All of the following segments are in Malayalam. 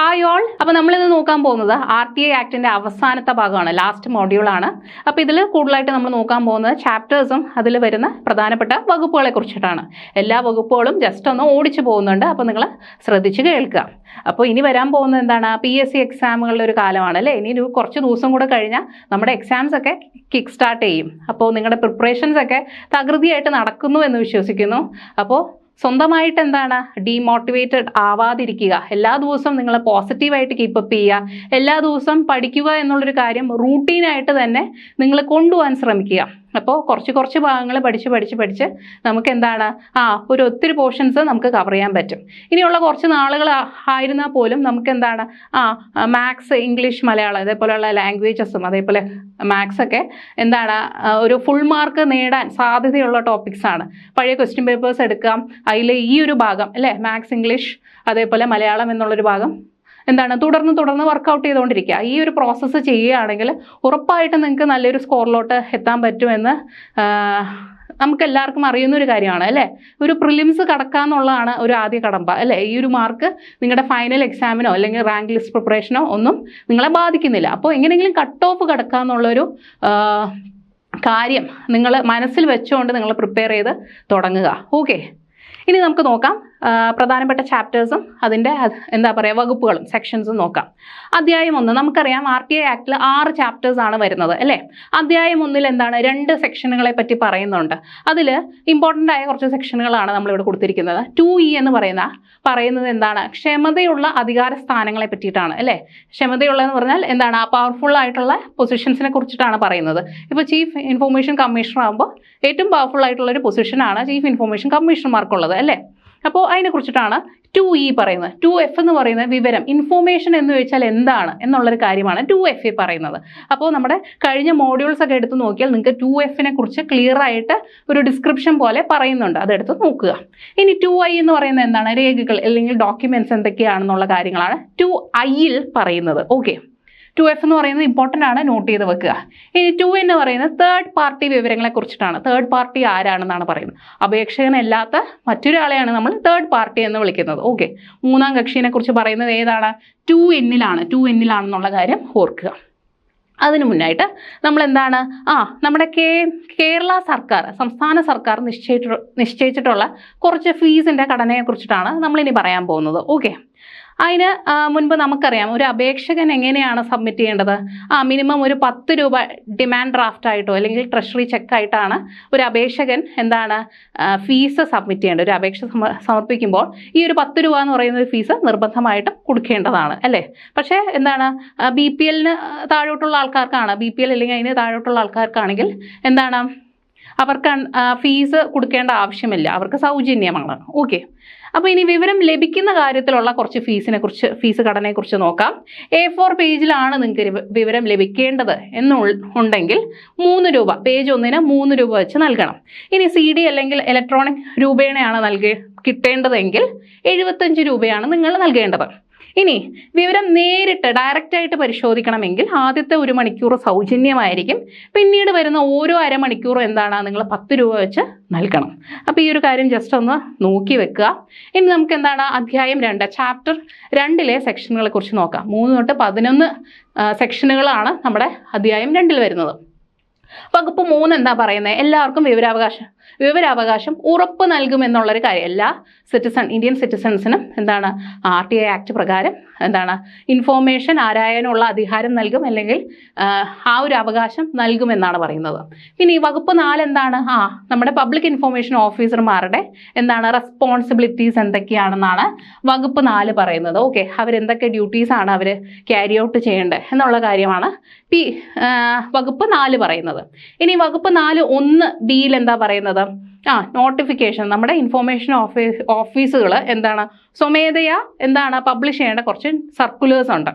ഹായ് ഓൾ അപ്പോൾ നമ്മളിന്ന് നോക്കാൻ പോകുന്നത് ആർ ടി ഐ ആക്ടിന്റെ അവസാനത്തെ ഭാഗമാണ് ലാസ്റ്റ് മോഡ്യൂളാണ് അപ്പോൾ ഇതിൽ കൂടുതലായിട്ട് നമ്മൾ നോക്കാൻ പോകുന്നത് ചാപ്റ്റേഴ്സും അതിൽ വരുന്ന പ്രധാനപ്പെട്ട വകുപ്പുകളെ കുറിച്ചിട്ടാണ്. എല്ലാ വകുപ്പുകളും ജസ്റ്റ് ഒന്ന് ഓടിച്ചു പോകുന്നുണ്ട് അപ്പോൾ നിങ്ങൾ ശ്രദ്ധിച്ച് കേൾക്കുക. അപ്പോൾ ഇനി വരാൻ പോകുന്നത് എന്താണ്? പി എസ് സി എക്സാമുകളുടെ ഒരു കാലമാണ് അല്ലേ? ഇനി ഒരു കുറച്ച് ദിവസം കൂടെ കഴിഞ്ഞാൽ നമ്മുടെ എക്സാംസ് ഒക്കെ കിക്ക് സ്റ്റാർട്ട് ചെയ്യും. അപ്പോൾ നിങ്ങളുടെ പ്രിപ്പറേഷൻസ് ഒക്കെ തകൃതിയായിട്ട് നടക്കുന്നു എന്ന് വിശ്വസിക്കുന്നു. അപ്പോൾ സ്വന്തമായിട്ട് എന്താണ് ഡീമോട്ടിവേറ്റഡ് ആവാതിരിക്കുക. എല്ലാ ദിവസവും നിങ്ങൾ പോസിറ്റീവായിട്ട് കീപ്പപ്പ് ചെയ്യുക. എല്ലാ ദിവസവും പഠിക്കുക എന്നുള്ളൊരു കാര്യം റൂട്ടീനായിട്ട് തന്നെ നിങ്ങൾ കൊണ്ടുപോകാൻ ശ്രമിക്കുക. അപ്പോൾ കുറച്ച് കുറച്ച് ഭാഗങ്ങൾ പഠിച്ച് പഠിച്ച് പഠിച്ച് നമുക്ക് എന്താണ് ആ ഒരു ഒത്തിരി പോർഷൻസ് നമുക്ക് കവർ ചെയ്യാൻ പറ്റും. ഇനിയുള്ള കുറച്ച് നാളുകൾ ആയിരുന്നാൽ പോലും നമുക്ക് എന്താണ് ആ മാത്സ് ഇംഗ്ലീഷ് മലയാളം അതേപോലെയുള്ള ലാംഗ്വേജസും അതേപോലെ മാത്സ് ഒക്കെ എന്താണ്? ഒരു ഫുൾ മാർക്ക് നേടാൻ സാധ്യതയുള്ള ടോപ്പിക്സ് ആണ്. പഴയ ക്വസ്റ്റ്യൻ പേപ്പേഴ്സ് എടുക്കാം. അതിൽ ഈ ഒരു ഭാഗം അല്ലേ? മാത്സ് ഇംഗ്ലീഷ് അതേപോലെ മലയാളം എന്നുള്ളൊരു ഭാഗം എന്താണ് തുടർന്ന് തുടർന്ന് വർക്കൗട്ട് ചെയ്തുകൊണ്ടിരിക്കുക. ഈ ഒരു പ്രോസസ്സ് ചെയ്യുകയാണെങ്കിൽ ഉറപ്പായിട്ടും നിങ്ങൾക്ക് നല്ലൊരു സ്കോറിലോട്ട് എത്താൻ പറ്റുമെന്ന് നമുക്ക് എല്ലാവർക്കും അറിയുന്ന ഒരു കാര്യമാണ് അല്ലേ? ഒരു പ്രിലിംസ് കടക്കാന്നുള്ളതാണ് ഒരു ആദ്യ കടമ്പ അല്ലേ? ഈ ഒരു മാർക്ക് നിങ്ങളുടെ ഫൈനൽ എക്സാമിനോ അല്ലെങ്കിൽ റാങ്ക് ലിസ്റ്റ് പ്രിപ്പറേഷനോ ഒന്നും നിങ്ങളെ ബാധിക്കുന്നില്ല. അപ്പോൾ എങ്ങനെയെങ്കിലും കട്ട് ഓഫ് കടക്കാന്നുള്ളൊരു ആ, കാര്യം നിങ്ങൾ മനസ്സിൽ വെച്ചുകൊണ്ട് നിങ്ങൾ പ്രിപ്പയർ ചെയ്ത് തുടങ്ങുക. ഓക്കെ ഇനി നമുക്ക് നോക്കാം. പ്രധാനപ്പെട്ട ചാപ്റ്റേഴ്സും അതിന്റെ എന്താ പറയുക വകുപ്പുകളും സെക്ഷൻസും നോക്കാം. അധ്യായം ഒന്ന് നമുക്കറിയാം ആർ ടി ഐ ആക്ടിൽ ആറ് ചാപ്റ്റേഴ്സ് ആണ് വരുന്നത് അല്ലേ? അധ്യായം ഒന്നിൽ എന്താണ് രണ്ട് സെക്ഷനുകളെ പറ്റി പറയുന്നുണ്ട്. അതിൽ ഇമ്പോർട്ടന്റ് ആയ കുറച്ച് സെക്ഷനുകളാണ് നമ്മളിവിടെ കൊടുത്തിരിക്കുന്നത്. ടു ഇ എന്ന് പറയുന്ന പറയുന്നത് എന്താണ്? ക്ഷമതയുള്ള അധികാര സ്ഥാനങ്ങളെ പറ്റിയിട്ടാണ് അല്ലേ? ക്ഷമതയുള്ളതെന്ന് പറഞ്ഞാൽ എന്താണ്? ആ പവർഫുൾ ആയിട്ടുള്ള പൊസിഷൻസിനെ കുറിച്ചിട്ടാണ് പറയുന്നത്. ഇപ്പോൾ ചീഫ് ഇൻഫോർമേഷൻ കമ്മീഷണർ ആകുമ്പോൾ ഏറ്റവും പവർഫുൾ ആയിട്ടുള്ള ഒരു പൊസിഷനാണ് ചീഫ് ഇൻഫോർമേഷൻ കമ്മീഷണർമാർക്കുള്ളത് അല്ലേ? അപ്പോൾ അതിനെ കുറിച്ചിട്ടാണ് ടു ഇ പറയുന്നത്. ടു എഫ് എന്ന് പറയുന്നത് വിവരം ഇൻഫോർമേഷൻ എന്ന് വെച്ചാൽ എന്താണ് എന്നുള്ളൊരു കാര്യമാണ് ടു എഫ് ഇ പറയുന്നത്. അപ്പോൾ നമ്മുടെ കഴിഞ്ഞ മോഡ്യൂൾസ് ഒക്കെ എടുത്ത് നോക്കിയാൽ നിങ്ങൾക്ക് ടു എഫിനെ കുറിച്ച് ക്ലിയർ ആയിട്ട് ഒരു ഡിസ്ക്രിപ്ഷൻ പോലെ പറയുന്നുണ്ട്. അതെടുത്ത് നോക്കുക. ഇനി ടു ഐ എന്ന് പറയുന്നത് എന്താണ്? രേഖകൾ അല്ലെങ്കിൽ ഡോക്യുമെന്റ്സ് എന്തൊക്കെയാണെന്നുള്ള കാര്യങ്ങളാണ് ടു ഐയിൽ പറയുന്നത്. ഓക്കെ ടു എഫ് എന്ന് പറയുന്നത് ഇമ്പോർട്ടന്റ് ആണ് നോട്ട് ചെയ്ത് വെക്കുക. ഇനി ടു എന്ന് പറയുന്നത് തേർഡ് പാർട്ടി വിവരങ്ങളെ കുറിച്ചിട്ടാണ്. തേർഡ് പാർട്ടി ആരാണെന്നാണ് പറയുന്നത്. അപേക്ഷകനല്ലാത്ത മറ്റൊരാളെയാണ് നമ്മൾ തേർഡ് പാർട്ടി എന്ന് വിളിക്കുന്നത്. ഓക്കെ മൂന്നാം കക്ഷീനെ കുറിച്ച് പറയുന്നത് ഏതാണ്? ടു എന്നിലാണ് ടു എന്നിലാണെന്നുള്ള കാര്യം ഓർക്കുക. അതിനു മുന്നായിട്ട് നമ്മൾ എന്താണ്? ആ നമ്മുടെ കേ കേരള സർക്കാർ സംസ്ഥാന സർക്കാർ നിശ്ചയിച്ചിട്ടുള്ള കുറച്ച് ഫീസിന്റെ ഘടനയെ കുറിച്ചിട്ടാണ് നമ്മളിനി പറയാൻ പോകുന്നത്. ഓക്കെ അതിന് മുൻപ് നമുക്കറിയാം ഒരു അപേക്ഷകൻ എങ്ങനെയാണ് സബ്മിറ്റ് ചെയ്യേണ്ടത്? ആ മിനിമം ഒരു പത്ത് രൂപ ഡിമാൻഡ് ഡ്രാഫ്റ്റ് ആയിട്ടോ അല്ലെങ്കിൽ ട്രഷറി ചെക്കായിട്ടാണ് ഒരു അപേക്ഷകൻ എന്താണ് ഫീസ് സബ്മിറ്റ് ചെയ്യേണ്ടത്. ഒരു അപേക്ഷ സമർപ്പിക്കുമ്പോൾ ഈ ഒരു പത്ത് രൂപ എന്ന് പറയുന്ന ഒരു ഫീസ് നിർബന്ധമായിട്ടും കൊടുക്കേണ്ടതാണ് അല്ലേ? പക്ഷേ എന്താണ് ബി പി എല്ലിന് താഴോട്ടുള്ള ആൾക്കാർക്കാണ് ബി പി എൽ അല്ലെങ്കിൽ അതിന് താഴോട്ടുള്ള ആൾക്കാർക്കാണെങ്കിൽ എന്താണ് അവർക്ക് ഫീസ് കൊടുക്കേണ്ട ആവശ്യമില്ല. അവർക്ക് സൗജന്യമാണ്. ഓക്കെ അപ്പോൾ ഇനി വിവരം ലഭിക്കുന്ന കാര്യത്തിലുള്ള കുറച്ച് ഫീസിനെ കുറിച്ച് ഫീസ് ഘടനയെക്കുറിച്ച് നോക്കാം. എ ഫോർ പേജിലാണ് നിങ്ങൾക്ക് വിവരം ലഭിക്കേണ്ടത് എന്നു ഉണ്ടെങ്കിൽ മൂന്ന് രൂപ പേജ് ഒന്നിന് മൂന്ന് രൂപ വെച്ച് നൽകണം. ഇനി സി ഡി അല്ലെങ്കിൽ ഇലക്ട്രോണിക് രൂപേണയാണ് നൽകി കിട്ടേണ്ടതെങ്കിൽ എഴുപത്തഞ്ച് രൂപയാണ് നിങ്ങൾ നൽകേണ്ടത്. ഇനി വിവരം നേരിട്ട് ഡയറക്റ്റ് ആയിട്ട് പരിശോധിക്കണമെങ്കിൽ ആദ്യത്തെ ഒരു മണിക്കൂർ സൗജന്യമായിരിക്കും. പിന്നീട് വരുന്ന ഓരോ അരമണിക്കൂറും എന്താണ്? നിങ്ങൾ പത്ത് രൂപ വെച്ച് നൽകണം. അപ്പോൾ ഈ ഒരു കാര്യം ജസ്റ്റ് ഒന്ന് നോക്കി വെക്കുക. ഇനി നമുക്ക് എന്താണ്? അധ്യായം രണ്ട് ചാപ്റ്റർ രണ്ടിലെ സെക്ഷനുകളെ കുറിച്ച് നോക്കാം. മൂന്ന് തൊട്ട് പതിനൊന്ന് സെക്ഷനുകളാണ് നമ്മുടെ അധ്യായം രണ്ടിൽ വരുന്നത്. വകുപ്പ് മൂന്ന് എന്താ പറയുന്നത്? എല്ലാവർക്കും വിവരാവകാശം. വിവരാവകാശം ഉറപ്പ് നൽകുമെന്നുള്ളൊരു കാര്യം. എല്ലാ സിറ്റിസൺ ഇന്ത്യൻ സിറ്റിസൺസിനും എന്താണ് ആർ ടി ഐ ആക്ട് പ്രകാരം എന്താണ് ഇൻഫോർമേഷൻ ആരായാനുള്ള അധികാരം നൽകും അല്ലെങ്കിൽ ആ, ഒരു അവകാശം നൽകുമെന്നാണ് പറയുന്നത്. പിന്നെ ഈ വകുപ്പ് നാല് എന്താണ്? ആ നമ്മുടെ പബ്ലിക് ഇൻഫോർമേഷൻ ഓഫീസർമാരുടെ എന്താണ് റെസ്പോൺസിബിലിറ്റീസ് എന്തൊക്കെയാണെന്നാണ് വകുപ്പ് നാല് പറയുന്നത്. ഓക്കെ അവരെന്തൊക്കെ ഡ്യൂട്ടീസാണ് അവർ ക്യാരി ഔട്ട് ചെയ്യേണ്ടത് എന്നുള്ള കാര്യമാണ് പി വകുപ്പ് നാല് പറയുന്നത്. ഇനി വകുപ്പ് നാല് ഒന്ന് ബിയിൽ എന്താ പറയുന്നത്? adam ആ നോട്ടിഫിക്കേഷൻ നമ്മുടെ ഇൻഫോർമേഷൻ ഓഫീസ് ഓഫീസുകൾ എന്താണ്? സ്വമേധയാ എന്താണ് പബ്ലിഷ് ചെയ്യേണ്ട കുറച്ച് സർക്കുലേഴ്സ് ഉണ്ട്.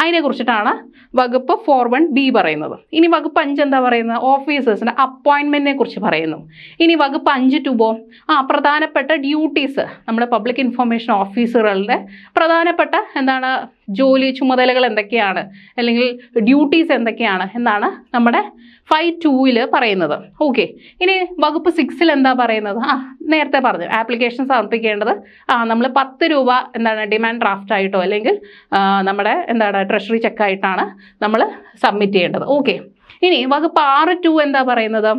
അതിനെ കുറിച്ചിട്ടാണ് വകുപ്പ് ഫോർ വൺ ബി പറയുന്നത്. ഇനി വകുപ്പ് അഞ്ച് എന്താ പറയുന്നത്? ഓഫീസേഴ്സിന്റെ അപ്പോയിൻമെന്റിനെ കുറിച്ച് പറയുന്നു. ഇനി വകുപ്പ് അഞ്ച് ടു ബോ ആ പ്രധാനപ്പെട്ട ഡ്യൂട്ടീസ് നമ്മുടെ പബ്ലിക് ഇൻഫോർമേഷൻ ഓഫീസറുകളുടെ പ്രധാനപ്പെട്ട എന്താണ്? ജോലി ചുമതലകൾ എന്തൊക്കെയാണ്? അല്ലെങ്കിൽ ഡ്യൂട്ടീസ് എന്തൊക്കെയാണ്? എന്നാണ് നമ്മുടെ ഫൈവ് ടൂവിൽ പറയുന്നത്. ഓക്കെ ഇനി വകുപ്പ് സിക്സിൽ എന്താ എന്താ പറയുന്നത്? ആ നേരത്തെ പറഞ്ഞു. ആപ്ലിക്കേഷൻ സമർപ്പിക്കേണ്ടത് ആ നമ്മൾ പത്ത് രൂപ എന്താണ് ഡിമാൻഡ് ഡ്രാഫ്റ്റ് ആയിട്ടോ അല്ലെങ്കിൽ നമ്മുടെ എന്താണ് ട്രഷറി ചെക്കായിട്ടാണ് നമ്മൾ സബ്മിറ്റ് ചെയ്യേണ്ടത്. ഓക്കെ ഇനി വകുപ്പ് ആറ് ടു എന്താ പറയുന്നത്?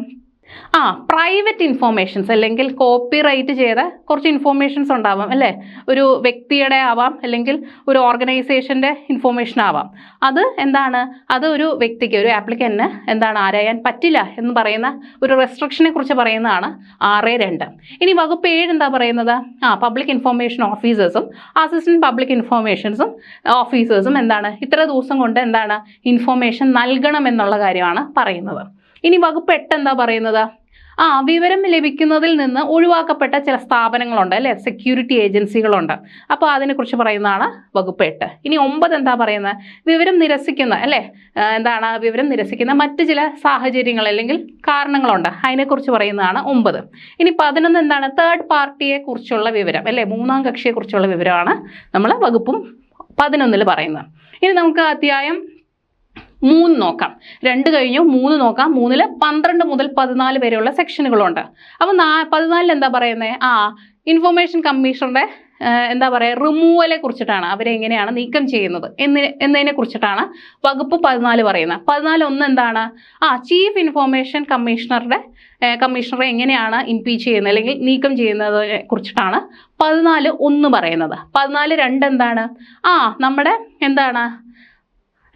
ആ പ്രൈവറ്റ് ഇൻഫോർമേഷൻസ് അല്ലെങ്കിൽ കോപ്പി റൈറ്റ് ചെയ്ത കുറച്ച് ഇൻഫോർമേഷൻസ് ഉണ്ടാവാം അല്ലേ? ഒരു വ്യക്തിയുടെ ആവാം അല്ലെങ്കിൽ ഒരു ഓർഗനൈസേഷന്റെ ഇൻഫോർമേഷൻ ആവാം. അത് എന്താണ്? അത് ഒരു വ്യക്തിക്ക് ഒരു ആപ്ലിക്കന്റിന് എന്താണ് ആരായാൻ പറ്റില്ല എന്ന് പറയുന്ന ഒരു റെസ്ട്രിക്ഷനെ കുറിച്ച് പറയുന്നതാണ് ആറ് രണ്ട്. ഇനി വകുപ്പ് ഏഴ് എന്താ പറയുന്നത്? ആ പബ്ലിക് ഇൻഫോർമേഷൻ ഓഫീസേഴ്സും അസിസ്റ്റന്റ് പബ്ലിക് ഇൻഫോർമേഷൻസും ഓഫീസേഴ്സും എന്താണ്? ഇത്ര ദിവസം കൊണ്ട് എന്താണ് ഇൻഫോർമേഷൻ നൽകണം എന്നുള്ള കാര്യമാണ് പറയുന്നത്. ഇനി വകുപ്പ് എട്ട് എന്താ പറയുന്നത്? ആ വിവരം ലഭിക്കുന്നതിൽ നിന്ന് ഒഴിവാക്കപ്പെട്ട ചില സ്ഥാപനങ്ങളുണ്ട് അല്ലേ? സെക്യൂരിറ്റി ഏജൻസികളുണ്ട് അപ്പോൾ അതിനെക്കുറിച്ച് പറയുന്നതാണ് വകുപ്പ് എട്ട്. ഇനി ഒമ്പത് എന്താ പറയുന്നത്? വിവരം നിരസിക്കുന്ന അല്ലേ? എന്താണ്? വിവരം നിരസിക്കുന്ന മറ്റ് ചില സാഹചര്യങ്ങൾ അല്ലെങ്കിൽ കാരണങ്ങളുണ്ട്. അതിനെക്കുറിച്ച് പറയുന്നതാണ് ഒമ്പത്. ഇനി പതിനൊന്ന് എന്താണ്? തേർഡ് പാർട്ടിയെ കുറിച്ചുള്ള വിവരം അല്ലേ? മൂന്നാം കക്ഷിയെക്കുറിച്ചുള്ള വിവരമാണ് നമ്മൾ വകുപ്പും പതിനൊന്നിൽ പറയുന്നത്. ഇനി നമുക്ക് അധ്യായം മൂന്ന് നോക്കാം. രണ്ട് കഴിഞ്ഞു മൂന്ന് നോക്കാം. മൂന്നിൽ പന്ത്രണ്ട് മുതൽ പതിനാല് വരെയുള്ള സെക്ഷനുകളുണ്ട്. അപ്പോൾ നാ പതിനാലിൽ എന്താ പറയുന്നത് ആ ഇൻഫർമേഷൻ കമ്മീഷണറുടെ എന്താ പറയുക റിമൂവലെ കുറിച്ചിട്ടാണ് അവരെങ്ങനെയാണ് നീക്കം ചെയ്യുന്നത്. എന്ന് എന്നതിനെ കുറിച്ചിട്ടാണ് വകുപ്പ് പതിനാല് പറയുന്നത്. പതിനാല് ഒന്ന് എന്താണ്? ആ ചീഫ് ഇൻഫോർമേഷൻ കമ്മീഷണറുടെ കമ്മീഷണറെ എങ്ങനെയാണ് ഇംപീച്ച് ചെയ്യുന്നത് അല്ലെങ്കിൽ നീക്കം ചെയ്യുന്നതിനെ കുറിച്ചിട്ടാണ് പതിനാല് ഒന്ന് പറയുന്നത്. പതിനാല് രണ്ട് എന്താണ്? ആ നമ്മുടെ എന്താണ്?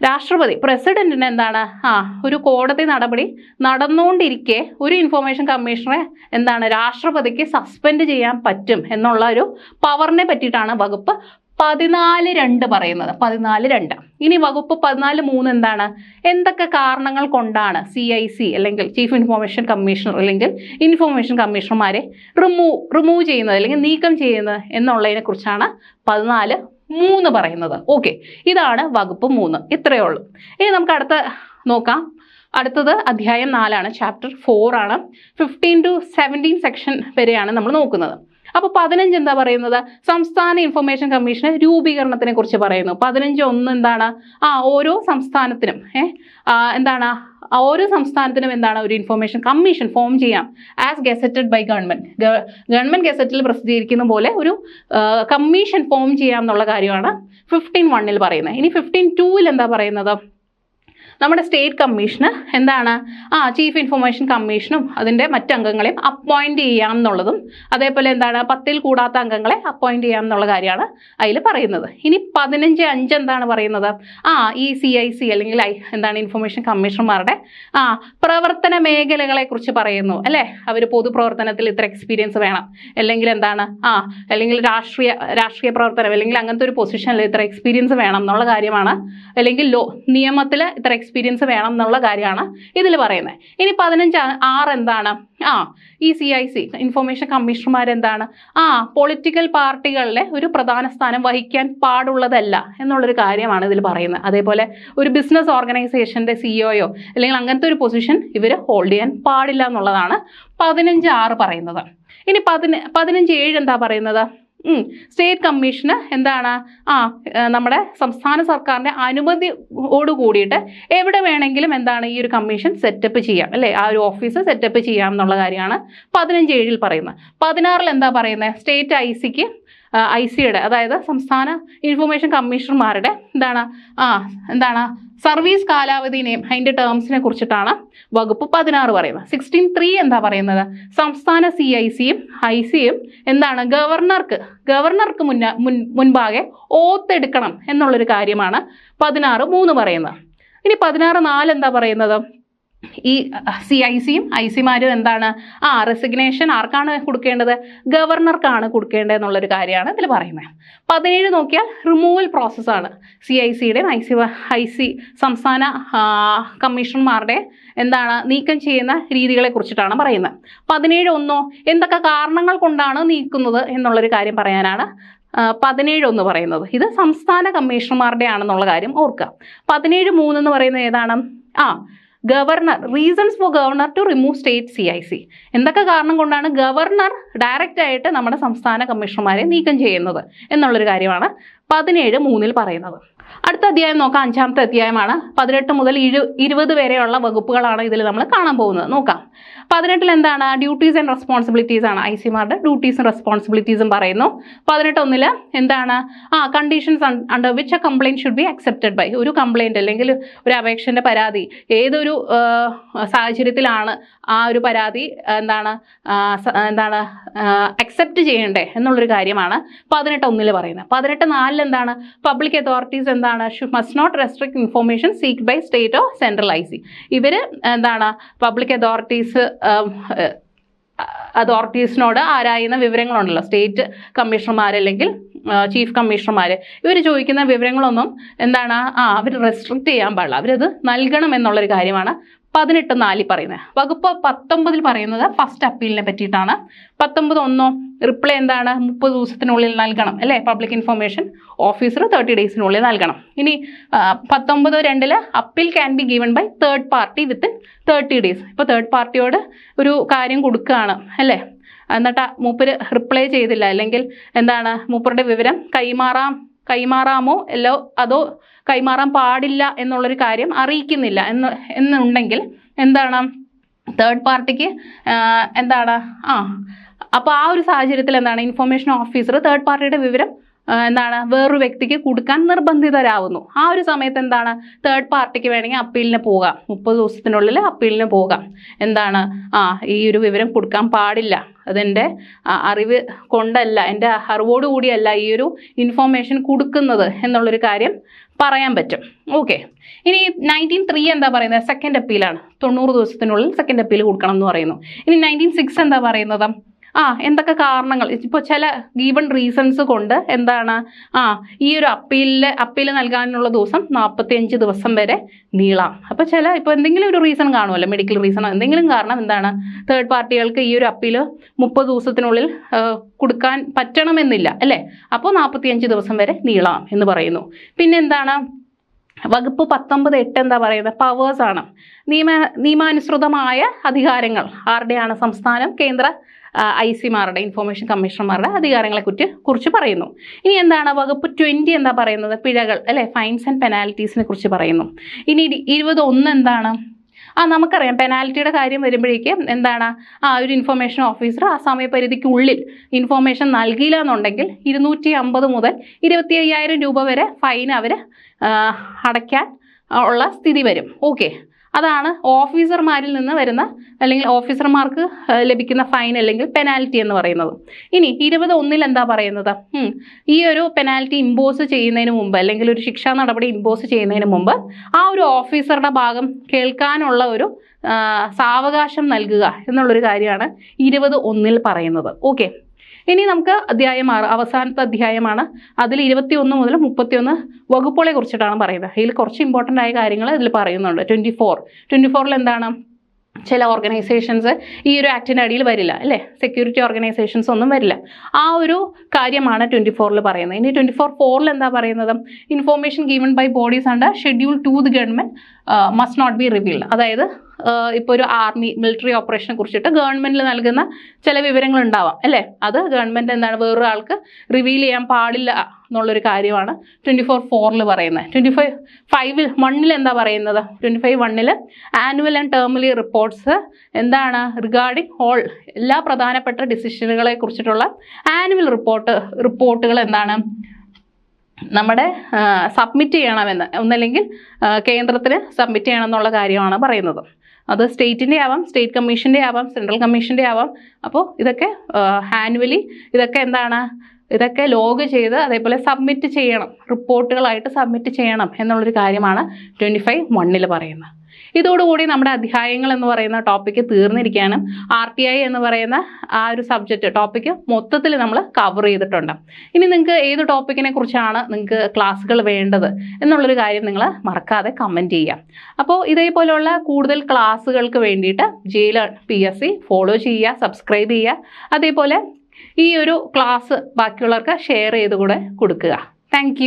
രാഷ്ട്രപതി പ്രസിഡന്റിന് എന്താണ്? ആ ഒരു കോടതി നടപടി നടന്നുകൊണ്ടിരിക്കെ ഒരു ഇൻഫോർമേഷൻ കമ്മീഷണറെ എന്താണ് രാഷ്ട്രപതിക്ക് സസ്പെൻഡ് ചെയ്യാൻ പറ്റും എന്നുള്ള ഒരു പവറിനെ പറ്റിയിട്ടാണ് വകുപ്പ് പതിനാല് രണ്ട് പറയുന്നത്. പതിനാല് രണ്ട്. ഇനി വകുപ്പ് പതിനാല് മൂന്ന് എന്താണ്? എന്തൊക്കെ കാരണങ്ങൾ കൊണ്ടാണ് സി ഐ സി അല്ലെങ്കിൽ ചീഫ് ഇൻഫോർമേഷൻ കമ്മീഷണർ അല്ലെങ്കിൽ ഇൻഫോർമേഷൻ കമ്മീഷണർമാരെ റിമൂവ് റിമൂവ് ചെയ്യുന്നത് അല്ലെങ്കിൽ നീക്കം ചെയ്യുന്നത് എന്നുള്ളതിനെ കുറിച്ചാണ് പതിനാല് മൂന്ന് പറയുന്നത്. ഓക്കെ ഇതാണ് വകുപ്പ് മൂന്ന്. ഇത്രയേ ഉള്ളൂ. ഇനി നമുക്ക് അടുത്ത നോക്കാം. അടുത്തത് അധ്യായം നാലാണ്. ചാപ്റ്റർ ഫോർ ആണ്. ഫിഫ്റ്റീൻ ടു സെവന്റീൻ സെക്ഷൻ വരെയാണ് നമ്മൾ നോക്കുന്നത്. അപ്പോൾ പതിനഞ്ച് എന്താ പറയുന്നത്? സംസ്ഥാന ഇൻഫർമേഷൻ കമ്മീഷന് രൂപീകരണത്തിനെ കുറിച്ച് പറയുന്നു. പതിനഞ്ച് ഒന്ന് എന്താണ്? ആ ഓരോ സംസ്ഥാനത്തിനും എന്താണ്? ഓരോ സംസ്ഥാനത്തിനും എന്താണ് ഒരു ഇൻഫർമേഷൻ കമ്മീഷൻ ഫോം ചെയ്യാം. As gazetted by government government ഗസറ്റിൽ പ്രസിദ്ധീകരിക്കുന്ന പോലെ ഒരു കമ്മീഷൻ ഫോം ചെയ്യാം എന്നുള്ള കാര്യമാണ് ഫിഫ്റ്റീൻ വണ്ണിൽ പറയുന്നത്. ഇനി ഫിഫ്റ്റീൻ ടൂവിൽ എന്താ പറയുന്നത്? നമ്മുടെ സ്റ്റേറ്റ് കമ്മീഷന് എന്താണ്? ആ ചീഫ് ഇൻഫർമേഷൻ കമ്മീഷനും അതിന്റെ മറ്റംഗങ്ങളെയും അപ്പോയിന്റ് ചെയ്യാം എന്നുള്ളതും അതേപോലെ എന്താണ്? പത്തിൽ കൂടാത്ത അംഗങ്ങളെ അപ്പോയിന്റ് ചെയ്യാം എന്നുള്ള കാര്യമാണ് അതിൽ പറയുന്നത്. ഇനി പതിനഞ്ച് അഞ്ച് എന്താണ് പറയുന്നത്? ആ ഈ സി ഐ സി അല്ലെങ്കിൽ ഐ എന്താണ് ഇൻഫർമേഷൻ കമ്മീഷണർമാരുടെ ആ പ്രവർത്തന മേഖലകളെ കുറിച്ച് പറയുന്നു അല്ലേ? അവർ പൊതുപ്രവർത്തനത്തിൽ ഇത്ര എക്സ്പീരിയൻസ് വേണം. അല്ലെങ്കിൽ എന്താണ്? ആ അല്ലെങ്കിൽ രാഷ്ട്രീയ രാഷ്ട്രീയ പ്രവർത്തനം അല്ലെങ്കിൽ അങ്ങനത്തെ ഒരു പൊസിഷനിൽ ഇത്ര എക്സ്പീരിയൻസ് വേണം എന്നുള്ള കാര്യമാണ്. അല്ലെങ്കിൽ ലോ നിയമത്തിൽ ഇത്ര എക്സ്പീരിയൻസ് വേണം എന്നുള്ള കാര്യമാണ് ഇതിൽ പറയുന്നത്. ഇനി പതിനഞ്ച് ആറ് എന്താണ്? ആ ഈ സി ഐ സി ഇൻഫർമേഷൻ കമ്മീഷണർമാർ എന്താണ് ആ പൊളിറ്റിക്കൽ പാർട്ടികളിലെ ഒരു പ്രധാന സ്ഥാനം വഹിക്കാൻ പാടുള്ളതല്ല എന്നുള്ളൊരു കാര്യമാണ് ഇതിൽ പറയുന്നത്. അതേപോലെ ഒരു ബിസിനസ് ഓർഗനൈസേഷന്റെ സിഇഒയോ അല്ലെങ്കിൽ അങ്ങനത്തെ ഒരു പൊസിഷൻ ഇവർ ഹോൾഡ് ചെയ്യാൻ പാടില്ല എന്നുള്ളതാണ് പതിനഞ്ച് ആറ് പറയുന്നത്. ഇനി പതിന പതിനഞ്ച് ഏഴ് എന്താ പറയുന്നത്? സ്റ്റേറ്റ് കമ്മീഷന് എന്താണ്? ആ നമ്മുടെ സംസ്ഥാന സർക്കാരിന്റെ അനുമതിയോട് കൂടിയിട്ട് എവിടെ വേണമെങ്കിലും എന്താണ് ഈ ഒരു കമ്മീഷൻ സെറ്റപ്പ് ചെയ്യാം. അല്ലേ? ആ ഒരു ഓഫീസ് സെറ്റപ്പ് ചെയ്യാം എന്നുള്ള കാര്യമാണ് പതിനഞ്ച് ഏഴിൽ പറയുന്നത്. പതിനാറിൽ എന്താ പറയുന്നത്? സ്റ്റേറ്റ് ഐ സിക്ക് ഐ സിയുടെ അതായത് സംസ്ഥാന ഇൻഫർമേഷൻ കമ്മീഷണർമാരുടെ എന്താണ് ആ എന്താണ് സർവീസ് കാലാവധിനെയും അതിന്റെ ടേംസിനെ കുറിച്ചിട്ടാണ് വകുപ്പ് പതിനാറ് പറയുന്നത്. സിക്സ്റ്റീൻ ത്രീ എന്താ പറയുന്നത്? സംസ്ഥാന സി ഐ സിയും ഐ സിയും എന്താണ് ഗവർണർക്ക് ഗവർണർക്ക് മുന്ന മുൻ മുൻപാകെ ഓത്തെടുക്കണം എന്നുള്ളൊരു കാര്യമാണ് പതിനാറ് മൂന്ന് പറയുന്നത്. ഇനി പതിനാറ് നാല് എന്താ പറയുന്നത്? ഈ സി ഐ സിയും ഐ സിമാരും എന്താണ്? ആ റെസിഗ്നേഷൻ ആർക്കാണ് കൊടുക്കേണ്ടത്? ഗവർണർക്കാണ് കൊടുക്കേണ്ടത് എന്നുള്ളൊരു കാര്യമാണ് ഇതിൽ പറയുന്നത്. പതിനേഴ് നോക്കിയാൽ റിമൂവൽ പ്രോസസ്സാണ് സി ഐ സിയുടെയും ഐ സി ഐ സി സംസ്ഥാന കമ്മീഷണർമാരുടെ എന്താണ് നീക്കം ചെയ്യുന്ന രീതികളെ കുറിച്ചിട്ടാണ് പറയുന്നത്. പതിനേഴ് ഒന്നോ എന്തൊക്കെ കാരണങ്ങൾ കൊണ്ടാണ് നീക്കുന്നത് എന്നുള്ളൊരു കാര്യം പറയാനാണ് പതിനേഴ് ഒന്ന് പറയുന്നത്. ഇത് സംസ്ഥാന കമ്മീഷണർമാരുടെ ആണെന്നുള്ള കാര്യം ഓർക്കുക. പതിനേഴ് മൂന്ന് എന്ന് പറയുന്നത് ഏതാണ്? ആ governor reasons for governor to remove state C I C എന്തൊക്കെ കാരണം കൊണ്ടാണ് ഗവർണർ ഡയറക്റ്റ് ആയിട്ട് നമ്മുടെ സംസ്ഥാന കമ്മീഷണർമാരെ നീക്കം ചെയ്യുന്നത്? എന്നുള്ളൊരു കാര്യമാണ് പതിനേഴ് മൂന്നിൽ പറയുന്നത്. അടുത്ത അധ്യായം നോക്കാം. അഞ്ചാമത്തെ അധ്യായമാണ്. പതിനെട്ട് മുതൽ ഇരു ഇരുപത് വരെയുള്ള വകുപ്പുകളാണ് ഇതിൽ നമ്മൾ കാണാൻ പോകുന്നത്. നോക്കാം. പതിനെട്ടിൽ എന്താണ്? ഡ്യൂട്ടീസ് ആൻഡ് റെസ്പോൺസിബിലിറ്റീസ് ആണ്. ഐ സിമാരുടെ ഡ്യൂട്ടീസും റെസ്പോൺസിബിലിറ്റീസും പറയുന്നു. പതിനെട്ട് ഒന്നിൽ എന്താണ്? ആ conditions under which a complaint should be accepted by ഒരു കംപ്ലയിന്റ് അല്ലെങ്കിൽ ഒരു അപേക്ഷന്റെ പരാതി. ഏതൊരു സാഹചര്യത്തിലാണ് ആ ഒരു പരാതി എന്താണ് എന്താണ് അക്സെപ്റ്റ് ചെയ്യേണ്ടേ എന്നുള്ളൊരു കാര്യമാണ് പതിനെട്ട് ഒന്നിൽ പറയുന്നത്. പതിനെട്ട് നാലിൽ എന്താണ്? പബ്ലിക് അതോറിറ്റീസ് എന്താണ്? Must not restrict information seek by state of central I C ഇവർ എന്താണ്? പബ്ലിക് അതോറിറ്റീസ് അതോറിറ്റീസിനോട് ആരായുന്ന വിവരങ്ങളുണ്ടല്ലോ? സ്റ്റേറ്റ് കമ്മീഷണർമാർ അല്ലെങ്കിൽ ചീഫ് കമ്മീഷണർമാർ ഇവർ ചോദിക്കുന്ന വിവരങ്ങളൊന്നും എന്താണ്? ആ അവർ റെസ്ട്രിക്റ്റ് ചെയ്യാൻ പാടില്ല. അവരത് നൽകണം എന്നുള്ളൊരു കാര്യമാണ് പതിനെട്ട് നാലിൽ പറയുന്നത്. വകുപ്പ് പത്തൊമ്പതിൽ പറയുന്നത് ഫസ്റ്റ് അപ്പീലിനെ പറ്റിയിട്ടാണ്. പത്തൊമ്പത് ഒന്നോ റിപ്ലൈ എന്താണ്? മുപ്പത് ദിവസത്തിനുള്ളിൽ നൽകണം അല്ലേ? പബ്ലിക് ഇൻഫർമേഷൻ ഓഫീസർ തേർട്ടി ഡേയ്സിനുള്ളിൽ നൽകണം. ഇനി പത്തൊമ്പത് രണ്ടിൽ appeal can be given by third party within thirty days ഇപ്പോൾ തേർഡ് പാർട്ടിയോട് ഒരു കാര്യം കൊടുക്കുകയാണ് അല്ലേ? എന്നിട്ട് മൂപ്പര് റിപ്ലൈ ചെയ്തില്ല. അല്ലെങ്കിൽ എന്താണ്? മൂപ്പരുടെ വിവരം കൈമാറാം കൈമാറാമോ? അല്ലോ അതോ കൈമാറാൻ പാടില്ല എന്നുള്ളൊരു കാര്യം അറിയിക്കുന്നില്ല. എന്ന് എന്നുണ്ടെങ്കിൽ എന്താണ്? തേർഡ് പാർട്ടിക്ക് എന്താണ്? ആ അപ്പോൾ ആ ഒരു സാഹചര്യത്തിൽ എന്താണ് ഇൻഫർമേഷൻ ഓഫീസർ തേർഡ് പാർട്ടിയുടെ വിവരം എന്താണ് വേറൊരു വ്യക്തിക്ക് കൊടുക്കാൻ നിർബന്ധിതരാകുന്നു ആ ഒരു സമയത്ത് എന്താണ് തേർഡ് പാർട്ടിക്ക് വേണമെങ്കിൽ അപ്പീലിന് പോകാം. മുപ്പത് ദിവസത്തിനുള്ളിൽ അപ്പീലിന് പോകാം. എന്താണ്? ആ ഈ ഒരു വിവരം കൊടുക്കാൻ പാടില്ല. അതെന്റെ അറിവ് കൊണ്ടല്ല എന്റെ അറിവോടുകൂടിയല്ല ഈ ഒരു ഇൻഫോർമേഷൻ കൊടുക്കുന്നത് എന്നുള്ളൊരു കാര്യം പറയാൻ പറ്റും. ഓക്കെ ഇനി നയന്റീൻ ത്രീ എന്താ പറയുന്നത്? സെക്കൻഡ് അപ്പീലാണ് തൊണ്ണൂറ് ദിവസത്തിനുള്ളിൽ സെക്കൻഡ് അപ്പീൽ കൊടുക്കണം എന്ന് പറയുന്നു. ഇനി നയന്റീൻ സിക്സ് എന്താ പറയുന്നത്? ആ എന്തൊക്കെ കാരണങ്ങൾ? ഇപ്പോൾ ചില ഗീവൺ റീസൺസ് കൊണ്ട് എന്താണ്? ആ ഈ ഒരു അപ്പീലിൽ അപ്പീൽ നൽകാനുള്ള ദിവസം നാൽപ്പത്തിയഞ്ച് ദിവസം വരെ നീളാം. അപ്പോൾ ചില ഇപ്പോൾ എന്തെങ്കിലും ഒരു റീസൺ കാണുമല്ലോ മെഡിക്കൽ റീസണോ എന്തെങ്കിലും കാരണം എന്താണ്? തേർഡ് പാർട്ടികൾക്ക് ഈ ഒരു അപ്പീൽ മുപ്പത് ദിവസത്തിനുള്ളിൽ കൊടുക്കാൻ പറ്റണമെന്നില്ല അല്ലേ? അപ്പോൾ നാൽപ്പത്തിയഞ്ച് ദിവസം വരെ നീളാം എന്ന് പറയുന്നു. പിന്നെ എന്താണ്? വകുപ്പ് പത്തൊമ്പത് എട്ട് എന്താ പറയുന്നത്? പവേഴ്സ് ആണ്. നിയമ നിയമാനുസൃതമായ അധികാരങ്ങൾ. ആരുടെയാണ് സംസ്ഥാനം? കേന്ദ്ര ഐ സിമാരുടെ ഇൻഫോർമേഷൻ കമ്മീഷണർമാരുടെ അധികാരങ്ങളെ കുറിച്ച് പറയുന്നു. ഇനി എന്താണ് വകുപ്പ് ട്വന്റി എന്താ പറയുന്നത്? പിഴകൾ അല്ലെ? ഫൈൻസ് ആൻഡ് പെനാൽറ്റീസിനെ കുറിച്ച് പറയുന്നു. ഇനി ഇരു- ഇരുപത് ഒന്ന് എന്താണ്? ആ നമുക്കറിയാം. പെനാൽറ്റിയുടെ കാര്യം വരുമ്പോഴേക്ക് എന്താണ്? ആ ഒരു ഇൻഫർമേഷൻ ഓഫീസർ ആ സമയപരിധിക്കുള്ളിൽ ഇൻഫോർമേഷൻ നൽകിയില്ല എന്നുണ്ടെങ്കിൽ ഇരുന്നൂറ്റി അമ്പത് മുതൽ ഇരുപത്തി അയ്യായിരം രൂപ വരെ ഫൈൻ അവർ അടയ്ക്കാൻ ഉള്ള സ്ഥിതി വരും. ഓക്കെ അതാണ് ഓഫീസർമാരിൽ നിന്ന് വരുന്ന അല്ലെങ്കിൽ ഓഫീസർമാർക്ക് ലഭിക്കുന്ന ഫൈൻ അല്ലെങ്കിൽ പെനാൽറ്റി എന്ന് പറയുന്നത്. ഇനി ഇരുപത് ഒന്നിൽ എന്താ പറയുന്നത്? ഈ ഒരു പെനാൽറ്റി ഇമ്പോസ് ചെയ്യുന്നതിന് മുമ്പ് അല്ലെങ്കിൽ ഒരു ശിക്ഷാ നടപടി ഇമ്പോസ് ചെയ്യുന്നതിന് മുമ്പ് ആ ഒരു ഓഫീസറുടെ ഭാഗം കേൾക്കാനുള്ള ഒരു സാവകാശം നൽകുക എന്നുള്ളൊരു കാര്യമാണ് ഇരുപത് ഒന്നിൽ പറയുന്നത്. ഓക്കെ ഇനി നമുക്ക് അധ്യായം ആറ് അവസാനത്തെ അധ്യായമാണ്. അതിൽ ഇരുപത്തി ഒന്ന് മുതൽ മുപ്പത്തിയൊന്ന് വകുപ്പുകളെ കുറിച്ചിട്ടാണ് പറയുന്നത്. അതിൽ കുറച്ച് ഇമ്പോർട്ടന്റ് ആയ കാര്യങ്ങൾ ഇതിൽ പറയുന്നുണ്ട്. ട്വന്റി ഫോർ ട്വന്റി ഫോറിൽ എന്താണ്? ചില ഓർഗനൈസേഷൻസ് ഈ ഒരു ആക്ടിന്റെ അടിയിൽ വരില്ല അല്ലേ? സെക്യൂരിറ്റി ഓർഗനൈസേഷൻസ് ഒന്നും വരില്ല. ആ ഒരു കാര്യമാണ് ട്വന്റി ഫോറിൽ പറയുന്നത്. ഇനി ട്വന്റി ഫോർ ഫോറിൽ എന്താ പറയുന്നത്? Information given by bodies under schedule two the government must not be revealed അതായത് ഇപ്പോൾ ഒരു ആർമി മിലിറ്ററി ഓപ്പറേഷനെ കുറിച്ചിട്ട് ഗവൺമെന്റിൽ നൽകുന്ന ചില വിവരങ്ങൾ ഉണ്ടാവാം അല്ലേ? അത് ഗവൺമെന്റ് എന്താണ് വേറൊരാൾക്ക് റിവീൽ ചെയ്യാൻ പാടില്ല എന്നുള്ളൊരു കാര്യമാണ് ട്വന്റി ഫോർ ഫോറിൽ പറയുന്നത് ട്വന്റി ഫൈവ് ഫൈവിൽ വണ്ണിൽ എന്താ പറയുന്നത്? ട്വന്റി ഫൈവ് വണ്ണിൽ ആനുവൽ ആൻഡ് ടേർമലി റിപ്പോർട്ട്സ് എന്താണ്? റിഗാർഡിംഗ് ഓൾ എല്ലാ പ്രധാനപ്പെട്ട ഡിസിഷനുകളെ കുറിച്ചിട്ടുള്ള ആനുവൽ റിപ്പോർട്ട് റിപ്പോർട്ടുകൾ എന്താണ്? നമ്മുടെ സബ്മിറ്റ് ചെയ്യണമെന്ന് ഒന്നല്ലെങ്കിൽ കേന്ദ്രത്തിന് സബ്മിറ്റ് ചെയ്യണം എന്നുള്ള കാര്യമാണ് പറയുന്നത്. അത് സ്റ്റേറ്റിന്റെ ആവാം സ്റ്റേറ്റ് കമ്മീഷന്റെ ആവാം സെൻട്രൽ കമ്മീഷന്റെ ആവാം. അപ്പോൾ ഇതൊക്കെ ആനുവലി ഇതൊക്കെ എന്താണ്? ഇതൊക്കെ ലോഗ് ചെയ്ത് അതേപോലെ സബ്മിറ്റ് ചെയ്യണം. റിപ്പോർട്ടുകളായിട്ട് സബ്മിറ്റ് ചെയ്യണം എന്നുള്ളൊരു കാര്യമാണ് ട്വന്റി ഫൈവ് വണ്ണിൽ പറയുന്നത്. ഇതോടുകൂടി നമ്മുടെ അധ്യായങ്ങൾ എന്ന് പറയുന്ന ടോപ്പിക്ക് തീർന്നിരിക്കാനും ആർ ടി ഐ എന്ന് പറയുന്ന ആ ഒരു സബ്ജക്റ്റ് ടോപ്പിക്ക് മൊത്തത്തിൽ നമ്മൾ കവർ ചെയ്തിട്ടുണ്ട്. ഇനി നിങ്ങൾക്ക് ഏത് ടോപ്പിക്കിനെ കുറിച്ചാണ് നിങ്ങൾക്ക് ക്ലാസ്സുകൾ വേണ്ടത് എന്നുള്ളൊരു കാര്യം നിങ്ങൾ മറക്കാതെ കമന്റ് ചെയ്യാം. അപ്പോൾ ഇതേപോലെയുള്ള കൂടുതൽ ക്ലാസ്സുകൾക്ക് വേണ്ടിയിട്ട് ജയിൽ പി എസ് സി ഫോളോ ചെയ്യുക സബ്സ്ക്രൈബ് ചെയ്യുക. അതേപോലെ ഈ ഒരു ക്ലാസ് ബാക്കിയുള്ളവർക്ക് ഷെയർ ചെയ്ത് കൂടെ കൊടുക്കുക താങ്ക്